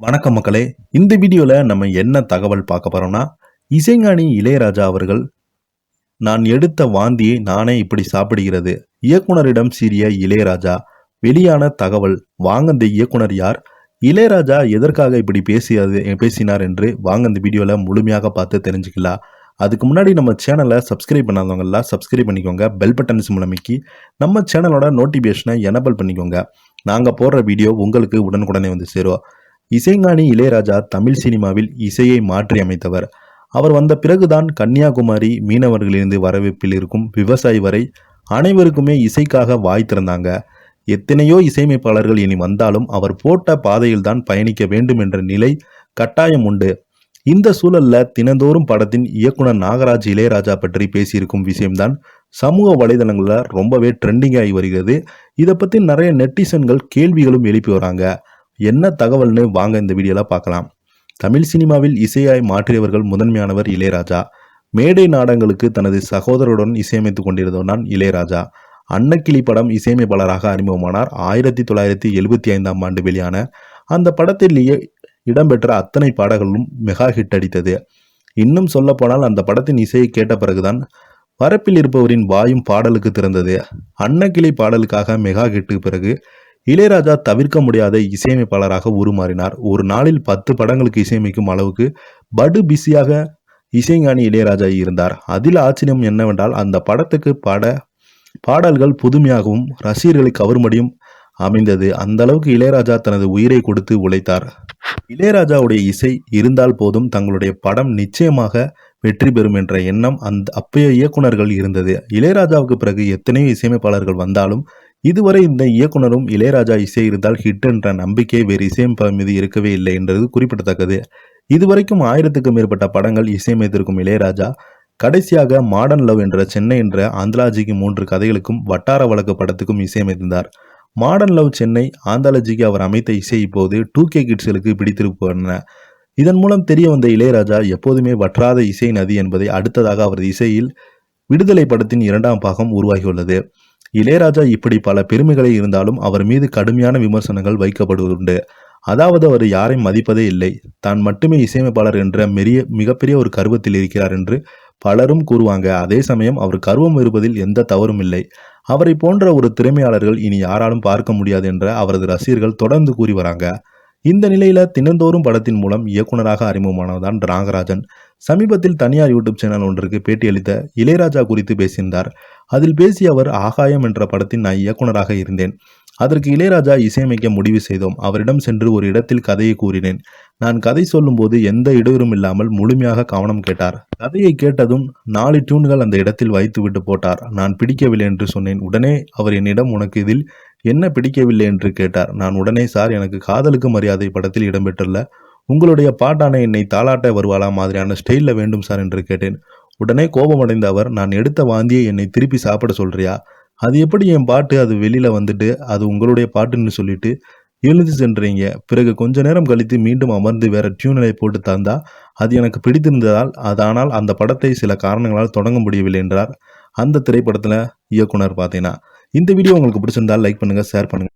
வணக்கம் மக்களே. இந்த வீடியோவில் நம்ம என்ன தகவல் பார்க்க போறோம்னா இசைஞானி இளையராஜா அவர்கள் நான் எடுத்த வாந்தியை நானே இப்படி சாப்பிடுகிறது. இயக்குனரிடம் சீரிய இளையராஜா வெளியான தகவல் வாங்க இந்த இயக்குனர் யார்? இளையராஜா எதற்காக இப்படி பேசியது பேசினார் என்று வாங்க இந்த வீடியோவில் முழுமையாக பார்த்து தெரிஞ்சுக்கலாம். அதுக்கு முன்னாடி நம்ம சேனலை சப்ஸ்கிரைப் பண்ணாதவங்கெல்லாம் சப்ஸ்கிரைப் பண்ணிக்கோங்க. பெல் பட்டன்ஸ் மூலமைக்கு நம்ம சேனலோட நோட்டிஃபிகேஷனை எனபிள் பண்ணிக்கோங்க. நாங்கள் போடுற வீடியோ உங்களுக்கு உடனுக்குடனே வந்து சேரும். இசைஞானி இளையராஜா தமிழ் சினிமாவில் இசையை மாற்றி அமைத்தவர். அவர் வந்த பிறகுதான் கன்னியாகுமரி மீனவர்களிலிருந்து வரவேற்பில் இருக்கும் விவசாயி வரை அனைவருக்குமே இசைக்காக வாய் திறந்தாங்க. எத்தனையோ இசையமைப்பாளர்கள் இனி வந்தாலும் அவர் போட்ட பாதையில்தான் பயணிக்க வேண்டும் என்ற நிலை கட்டாயம் உண்டு. இந்த சூழல்ல தினந்தோறும் படத்தின் இயக்குனர் நாகராஜ் இளையராஜா பற்றி பேசியிருக்கும் விஷயம்தான் சமூக வலைதளங்களில் ரொம்பவே ட்ரெண்டிங் ஆகி வருகிறது. இதை பற்றி நிறைய நெட்டிசன்கள் கேள்விகளும் எழுப்பி வராங்க. என்ன தகவல்னு வாங்க இந்த வீடியோவில் பார்க்கலாம். தமிழ் சினிமாவில் இசையாய் மாற்றியவர்கள் முதன்மையானவர் இளையராஜா. மேடை நாடங்களுக்கு தனது சகோதரருடன் இசையமைத்துக் கொண்டிருந்தவர்தான் இளையராஜா. அன்னக்கிளி படம் இசையமைப்பாளராக அறிமுகமானார். ஆயிரத்தி தொள்ளாயிரத்தி எழுபத்தி ஐந்தாம் ஆண்டு வெளியான அந்த படத்தில் இடம்பெற்ற அத்தனை பாடல்களும் மெகா ஹிட் அடித்தது. இன்னும் சொல்லப்போனால் அந்த படத்தின் இசையை கேட்ட பிறகுதான் பரப்பில் இருப்பவரின் வாயும் பாடலுக்கு திறந்தது. அன்னக்கிளி பாடலுக்காக மெகா ஹிட்டுக்கு பிறகு இளையராஜா தவிர்க்க முடியாத இசையமைப்பாளராக உருமாறினார். ஒரு நாளில் பத்து படங்களுக்கு இசையமைக்கும் அளவுக்கு படு பிஸியாக இசைஞானி இளையராஜா இருந்தார். அதில் ஆச்சரியம் என்னவென்றால் அந்த படத்துக்கு பாட பாடல்கள் புதுமையாகவும் ரசிகர்களை கவரும்படியும் அமைந்தது. அந்த அளவுக்கு இளையராஜா தனது உயிரை கொடுத்து உழைத்தார். இளையராஜாவுடைய இசை இருந்தால் போதும் தங்களுடைய படம் நிச்சயமாக வெற்றி பெறும் என்ற எண்ணம் அந்த அப்பைய இயக்குனர்கள் இருந்தது. இளையராஜாவுக்கு பிறகு எத்தனையோ இசையமைப்பாளர்கள் வந்தாலும் இதுவரை இந்த இயக்குனரும் இளையராஜா இசை இருந்தால் ஹிட் என்ற நம்பிக்கை வேறு இசையமைப்பாளர் மீது இருக்கவே இல்லை என்றது குறிப்பிடத்தக்கது. இதுவரைக்கும் ஆயிரத்துக்கும் மேற்பட்ட படங்கள் இசையமைத்திருக்கும் இளையராஜா கடைசியாக மாடர்ன் லவ் என்ற சென்னை என்ற ஆந்தாலஜிக்கு மூன்று கதைகளுக்கும் வட்டார வழக்கு படத்துக்கும் இசையமைத்திருந்தார். மாடர்ன் லவ் சென்னை ஆந்தாலஜிக்கு அவர் அமைத்த இசை இப்போது டூ கே கிட்ஸ்களுக்கு பிடித்திருப்பன. இதன் மூலம் தெரிய வந்த இளையராஜா எப்போதுமே வற்றாத இசை நதி என்பதை அடுத்ததாக அவரது இசையில் விடுதலை படத்தின் இரண்டாம் பாகம் உருவாகியுள்ளது. இளையராஜா இப்படி பல பெருமைகளை இருந்தாலும் அவர் மீது கடுமையான விமர்சனங்கள் வைக்கப்படுவதுண்டு. அதாவது அவர் யாரையும் மதிப்பதே இல்லை. தான் மட்டுமே இசையமைப்பாளர் என்ற மெரிய மிகப்பெரிய ஒரு கருவத்தில் இருக்கிறார் என்று பலரும் கூறுவாங்க. அதே சமயம் அவர் கர்வம் இருப்பதில் எந்த தவறும் இல்லை. அவரை போன்ற ஒரு திறமையாளர்கள் இனி யாராலும் பார்க்க முடியாது என்ற அவரது ரசிகர்கள் தொடர்ந்து கூறி வராங்க. இந்த நிலையில தினந்தோறும் படத்தின் மூலம் இயக்குனராக அறிமுகமானவர்தான் ராகராஜன் சமீபத்தில் தனியார் யூடியூப் சேனல் ஒன்றுக்கு பேட்டியளித்த இளையராஜா குறித்து பேசியிருந்தார். அதில் பேசிய அவர் ஆகாயம் என்ற படத்தின் நான் இயக்குனராக இருந்தேன். அதற்கு இளையராஜா இசையமைக்க முடிவு செய்தோம். அவரிடம் சென்று ஒரு இடத்தில் கதையை கூறினேன். நான் கதை சொல்லும்போது எந்த இடையூறும் இல்லாமல் முழுமையாக கவனம் கேட்டார். கதையை கேட்டதும் நாலு டியூன்கள் அந்த இடத்தில் வைத்துவிட்டு போட்டார். நான் பிடிக்கவில்லை என்று சொன்னேன். உடனே அவர் என்னிடம் உனக்கு இதில் என்ன பிடிக்கவில்லை என்று கேட்டார். நான் உடனே சார் எனக்கு காதலுக்கு மரியாதை படத்தில் இடம்பெற்றுள்ள உங்களுடைய பாட்டான என்னை தாளாட்ட வருவாளா மாதிரியான ஸ்டைலில் வேண்டும் சார் என்று கேட்டேன். உடனே கோபமடைந்த அவர் நான் எடுத்த வாந்தியை என்னை திருப்பி சாப்பிட சொல்றியா? அது எப்படி என் பாட்டு? அது வெளியில் வந்துட்டு அது உங்களுடைய பாட்டுன்னு சொல்லிட்டு எழுந்து சென்றீங்க. பிறகு கொஞ்ச நேரம் கழித்து மீண்டும் அமர்ந்து வேற டியூனலை போட்டு தந்தா அது எனக்கு பிடித்திருந்ததால் அது ஆனால் அந்த படத்தை சில காரணங்களால் தொடங்க முடியவில்லை என்றார். அந்த திரைப்படத்தில் இயக்குனர் பார்த்தீங்கன்னா இந்த வீடியோ உங்களுக்கு பிடிச்சிருந்தால் லைக் பண்ணுங்கள் ஷேர் பண்ணுங்கள்